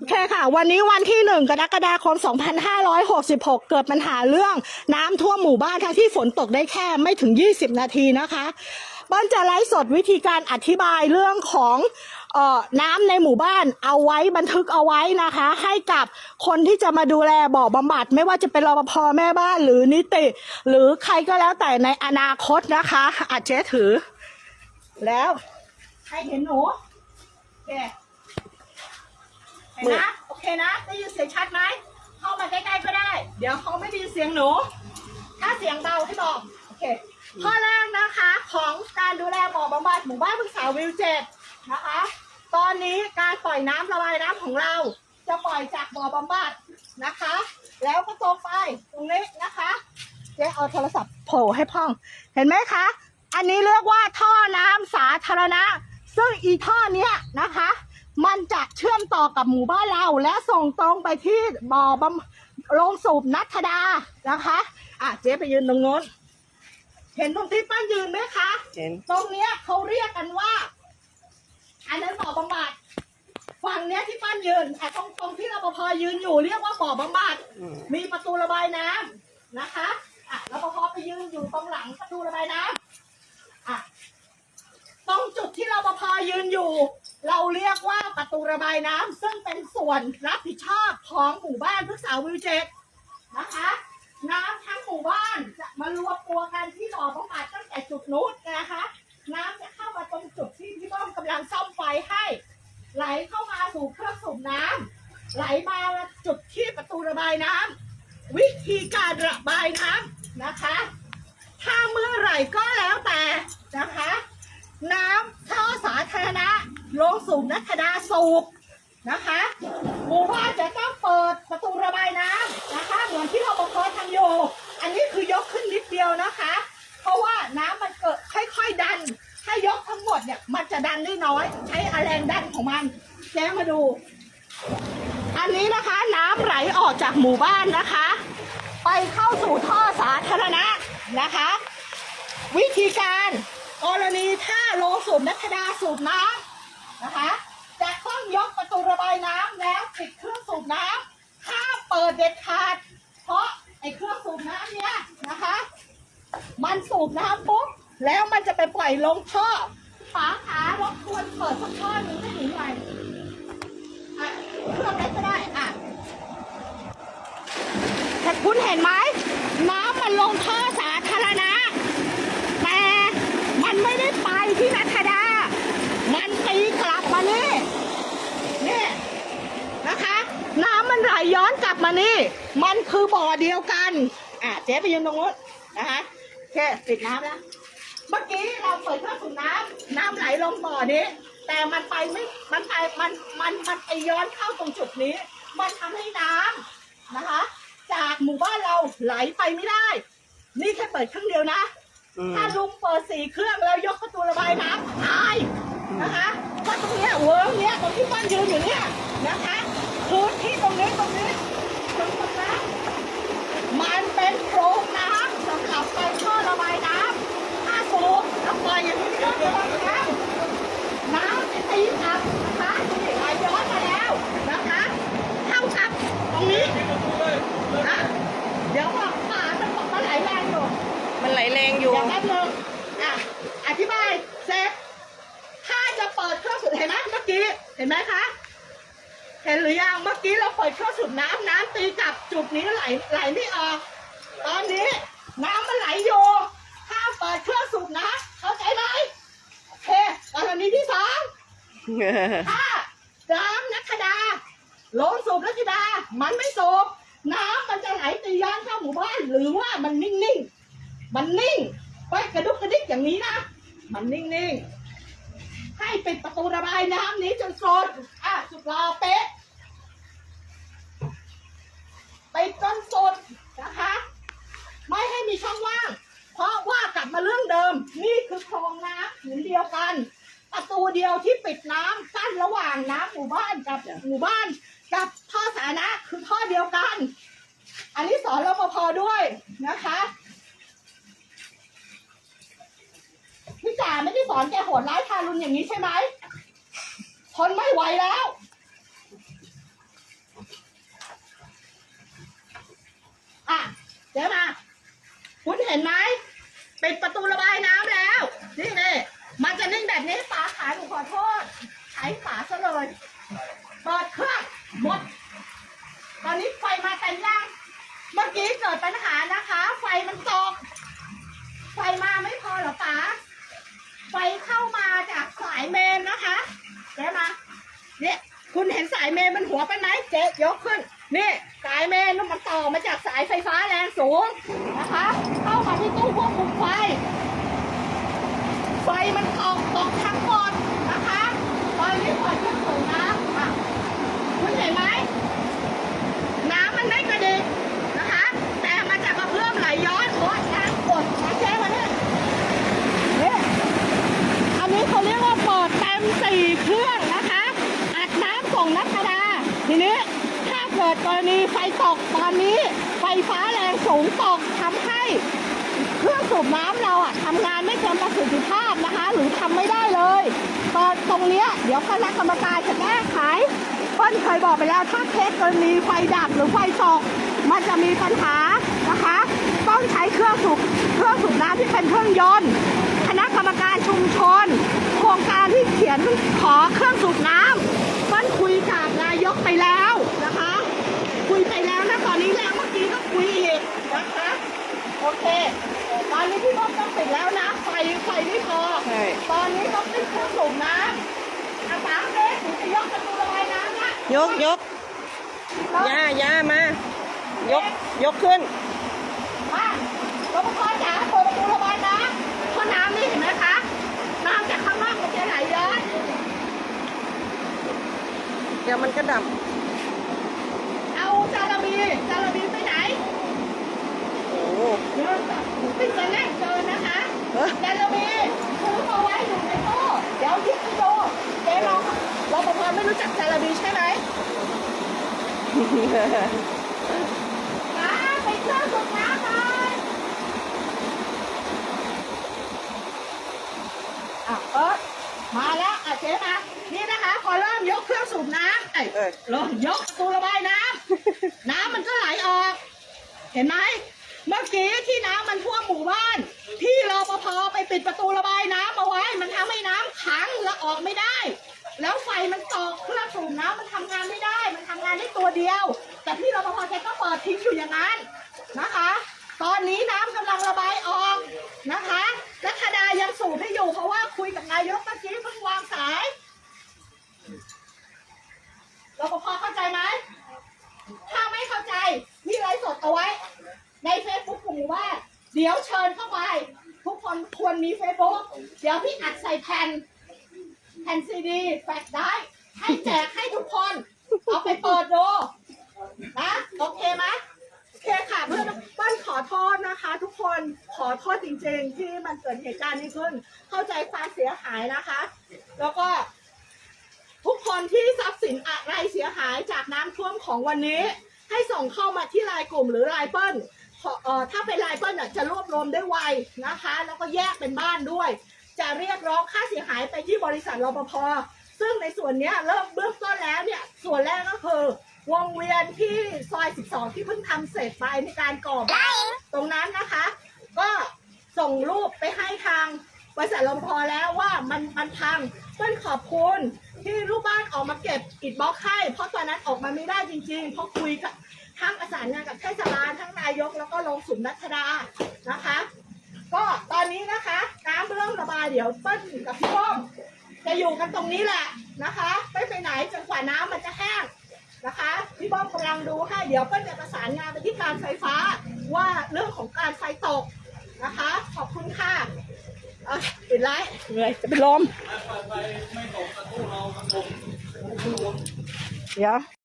โอเคค่ะ วันนี้วันที่หนึ่งกรกฎาคม 2566 เกิดปัญหาเรื่องน้ำท่วมหมู่บ้านทั้งที่ฝนตกได้แค่ไม่ถึง 20 นาทีนะคะเบิ้ลจะไลฟ์สดวิธีการอธิบายเรื่องของออน้ำในหมู่บ้านเอาไว้บันทึกเอาไว้นะคะ ให้กับคนที่จะมาดูแลบ่อบำบัด ไม่ว่าจะเป็นรปภแม่บ้านหรือนิติ หรือใครก็แล้วแต่ในอนาคตนะคะอาจเจ๊ถือ แล้ว ใครเห็นหนูโอ เห็นนะ โอเคนะ ได้ยินเสียงชัดไหม เข้ามาใกล้ๆก็ได้ เดี๋ยวเขาไม่ได้ยินเสียงหนู ถ้าเสียงเบาให้บอก โอเค ข้อแรกนะคะ ของการดูแลบ่อบำบัดหมู่บ้านพึกษาวิวเจ็ดนะคะ ตอนนี้การปล่อยน้ำระบายน้ำของเรา จะปล่อยจากบ่อบำบัดนะคะ แล้วก็ตรงไปตรงนี้นะคะเจ๊เอาโทรศัพท์โผล่ให้พ่อง เห็นไหมคะ อันนี้เรียกว่าท่อน้ำสาธารณะ ซึ่งอีท่อเนี้ยนะคะ มันจะเชื่อมต่อกับหมู่บ้านเรา และส่งตรงไปที่บ่อบำโรงสูบนัทดานะคะอะเจ๊ไปยืนตรงโน้น เห็นตรงที่ป้ายืนไหมคะ เห็น ตรงเนี้ยเขาเรียกกันว่า อันนั้นบ่อบำบัดฝั่งเนี้ยที่ป้านยืนอะตรงตรงที่รปภยืนอยู่เรียกว่าบ่อบำบัดอืม มีประตูระบายน้ำนะคะอะรปภไปยืนอยู่ตรงหลังประตูระบายน้ำอะตรงจุดที่รปภยืนอยู่ เราเรียกว่าประตูระบายน้ำซึ่งเป็นส่วนรับผิดชอบของหมู่บ้านพฤกษาวิวเจ็ดนะคะ น้ำทั้งหมู่บ้านจะมารวมตัวกันที่บ่อบำบัดตั้งแต่จุดนู้นนะคะ น้ำจะเข้ามาตรงจุดที่พี่บ้อมกำลังซ่อมไฟให้ ไหลเข้ามาสู่เครื่องสูบน้ำไหลมาจุดที่ประตูระบายน้ำวิธีการระบายน้ำนะคะ ถ้าเมื่อไหร่ก็แล้วแต่นะคะ น้ำท่อสาธารณะ โรงสูบนักดาสูบนะคะหมู่บ้านจะต้องเปิดประตูระบายน้ำนะคะเหมือนที่เราบพทำอยู่อันนี้คือยกขึ้นนิดเดียวนะคะ เพราะว่าน้ำมันเกิดค่อยๆดัน ถ้ายกทั้งหมดเนี่ยมันจะดันได้น้อย ใช้แรงดันของมันแจ้มาดู อันนี้นะคะน้ำไหลออกจากหมู่บ้านนะคะ ไปเข้าสู่ท่อสาธารณะนะคะ วิธีการกรณีถ้าโรงสูบนักดาสูบน้ำ นะคะ จะต้องยกประตูระบายน้ำแล้วปิดเครื่องสูบน้ำห้ามเปิดเด็ดขาด เพราะไอ้เครื่องสูบน้ำเนี้ยนะคะ มันสูบน้ำปุ๊บแล้วมันจะไปปล่อยลงท่อฝาขารบกวนเปิดสักท่อหนึงให้หนูหน่อยอะเครื่องไหนก็ได้อะแต่คุณเห็นไหมน้ำมันลงท่อสาธารณะ แต่มันไม่ได้ไปที่นัทดา มันตีกลับมานี่นี่นะคะ น้ำมันไหล ย้อนกลับมานี่ มันคือบ่อเดียวกัน อะเจ๊ไปยืนตรงนู้นนะคะโอเคปิดน้ำแล้วเมื่อกี้เราเปิดเครื่องสูบน้ำน้ำไหลลงบ่อนี้ แต่มันไปไม่ มันไป มัน มัน มันไปย้อนเข้าตรงจุดนี้ มันทำให้น้ำนะคะ จากหมู่บ้านเราไหลไปไม่ได้ นี่แค่เปิดเครื่องเดียวนะอืมถ้าลุงเปิดสี่เครื่องแล้วยกประตูระบายน้ำตายนะคะก็ตรงเนี้ยเวิร์กเนี้ยตรงที่บ้านยืนอยู่เนี่ยนะคะ พื้นที่ตรงนี้ตรงนี้ตรงนี้มันเป็นโพรงน้ำสำหรับไปท่อระบายน้ำถ้าสูบแล้วปล่อยอย่างนี้ก็ระบายน้ำน้ำจะตีกลับนะคะนี่ไหลย้อนมาแล้วนะคะเท่ากับตรงนี้อะเดี๋ยวบอกป่ามันบอกมันไหลแรงอยู่มันไหลแรงอยู่อย่างนั้นเลยอะอธิบายเซฟถ้าจะเปิดเครื่องสูบเห็นไหมเมื่อกี้เห็นไหมคะ เห็นหรือยังเมื่อกี้เราเปิดเครื่องสูบน้ำน้ำตีกลับจุดนี้ไหลไหลไม่ออก ตอนนี้น้ำมันไหลอยู่ห้ามเปิดเครื่องสูบน้ำเข้าใจไหมโอเคกรณีที่สองถ้าน้ำนักดาโลงสูบนักดามันไม่สูบน้ำมันจะไหลตีย้อนเข้าหมู่บ้านหรือว่ามันนิ่งๆมันนิ่งไปกระดุกกระดิกอย่างนี้นะมันนิ่งๆให้ปิดประตูระบายน้ำนี้จนสุดอะสุดรอเป๊ะ ไปจนสุดนะคะ ไม่ให้มีช่องว่าง เพราะว่ากลับมาเรื่องเดิม นี่คือคลองน้ำผืนเดียวกันประตูเดียวที่ปิดน้ำกั้นระหว่างน้ำหมู่บ้านกับหมู่บ้านกับท่อสาธารณะคือท่อเดียวกัน อันนี้สอนรปภด้วยนะคะพี่จ๋าไม่ได้สอนแกโหดร้ายทารุณอย่างนี้ใช่ไหมทนไม่ไหวแล้ว เห็นไหมเปิดประตูระบายน้ำแล้ว นี่นี่มันจะนิ่งแบบนี้ฝาขายหนูขอโทษใช้ฝาซะเลยเปิดเครื่องหมด ตอนนี้ไฟมาเต็มยังเมื่อกี้เกิดปัญหานะคะ ไฟมันตก ไฟมาไม่พอเหรอป๋าไฟเข้ามาจากสายเมนนะคะเจ๊มาเนี่ยคุณเห็นสายเมนมันหัวไปไหมเจ๊ยกขึ้น นี่ สายเมนมันต่อมาจากสายไฟฟ้าแรงสูงนะคะ ที่ตู้ควบคุมไฟ ไฟมันตกตกทั้งหมดนะคะตอนนี้เปิดเครื่องสูบน้ำอะคุณเห็นไหมน้ำมันไม่กระดิกนะคะ แต่มันจะกระเพื่อมไหลย้อนโอ๊ยน้ำกดนะเจ๊มาเนี่ยนี่อันนี้เขาเรียกว่าเปิดเต็มสี่เครื่องนะคะ อัดน้ำส่งนักดาทีนี้ถ้าเกิดกรณีไฟตกตอนนี้ไฟฟ้าแรงสูงตกทำให้ เครื่องสูบน้ำเราอะทำงานไม่เต็มประสิทธิภาพนะคะ หรือทำไม่ได้เลยตอนตรงเนี้ยเดี๋ยวคณะกรรมการจะแก้ไขเปิ้ลเคยบอกไปแล้วถ้าเคสกรณีไฟดับหรือไฟตกมันจะมีปัญหานะคะ ต้องใช้เครื่องสูบเครื่องสูบน้ำที่เป็นเครื่องยนต์คณะกรรมการชุมชน โครงการที่เขียนขอเครื่องสูบน้ำเปิ้ลคุยกับนายกไปแล้วนะคะ คุยไปแล้วนะตอนนี้แล้วเมื่อกี้ก็คุยอีกนะคะ โอเค ตอนนี้พี่บ๊อบต้องปิดแล้วนะ ไฟไฟไม่พอ ใช่ ตอนนี้ต้องติดเครื่องสูบน้ำอาสามเมตรถึงจะยกประตูระบายน้ำนะยกยกแล้วย่าย่ามายกยกขึ้น มารปภจ๋าเปิดประตูระบายน้ำเพราะน้ำนี่เห็นไหมคะ น้ำจากข้างนอกมันจะไหลย้อน เดี๋ยวมันก็ดับ เอาจาระบีจาระบีไปไหน โอ้โห เดินแบบปิดจะแน่นเกินนะคะ เอ้อจาระบีซื้อมาไว้อยู่ในตู้เดี๋ยวยิบให้ดูเจ๊ลองรปภไม่รู้จักจาระบีใช่ไหมมาไปเครื่องสูบน้ำหน่อยอะเอิร์ธมาแล้วอะเจ๊มา นี่นะคะพอเริ่มยกเครื่องสูบน้ำไอ้เอ้ยเริ่มยกประตูระบายน้ำ น้ำมันก็ไหลออก เห็นไหม เมื่อกี้ที่น้ำมันท่วมหมู่บ้าน ที่รปภไปปิดประตูระบายน้ำเอาไว้ มันทำให้น้ำขังและออกไม่ได้ แล้วไฟมันตกเครื่องสูบน้ำมันทำงานไม่ได้ มันทำงานได้ตัวเดียว แต่ที่รปภแกก็เปิดทิ้งอยู่อย่างนั้นนะคะ ตอนนี้น้ำกำลังระบายออกนะคะรัชดายังสูบให้อยู่เพราะว่าคุยกับนายกเมื่อกี้เพิ่งวางสายรปภเข้าใจไหมถ้าไม่เข้าใจพี่ไลฟ์สดเอาไว้ ในเฟซบุ๊กของหมู่บ้าน เดี๋ยวเชิญเข้าไป ทุกคนควรมีเฟซบุ๊กเดี๋ยวพี่อัดใส่แผ่นแผ่นซีดี แฟกได้ ให้แจกให้ทุกคน เอาไปเปิดดูนะโอเคไหมโอเคค่ะเพื่อนเปิ้ลขอโทษนะคะ ทุกคนขอโทษจริงๆ ที่มันเกิดเหตุการณ์นี้ขึ้น เข้าใจความเสียหายนะคะ แล้วก็ ทุกคนที่ทรัพย์สินอะไรเสียหายจากน้ำท่วมของวันนี้ ให้ส่งเข้ามาที่ไลน์กลุ่มหรือไลน์เปิ้ล เอ่อถ้าเป็นลายเปิ้ลน่ะจะรวบรวมได้ไวนะคะ แล้วก็แยกเป็นบ้านด้วย จะเรียกร้องค่าเสียหายไปที่บริษัทรปภซึ่งในส่วนนี้เริ่มเบื้องต้นแล้วเนี่ยส่วนแรกก็คือวงเวียนที่ซอย 12 ที่เพิ่งทำเสร็จไปในการก่อบ้านตรงนั้นนะคะ ก็ส่งรูปไปให้ทาง บริษัทรปภแล้วว่ามันมันพังเปิ้ลขอบคุณที่ลูกบ้านออกมาเก็บอิฐบล็อกให้เพราะตอนนั้นออกมาไม่ได้จริงๆ เพราะคุยกับทั้งประสานงานกับเทศบาลทั้งนายกแล้วก็ลงสุนรัชดานะคะ ก็ตอนนี้นะคะน้ำเริ่มระบายเดี๋ยวเปิ้ลกับพี่ป้อมจะอยู่กันตรงนี้แหละนะคะไม่ไปไหนจนกว่าน้ำมันจะแห้งนะคะพี่ป้อมกำลังดูให้เดี๋ยวเปิ้ลจะประสานงานไปที่การไฟฟ้าว่าเรื่องของการไฟตกนะคะ ขอบคุณค่ะ เอาปิดไลฟ์เหนื่อยจะเป็นลมเดี๋ยว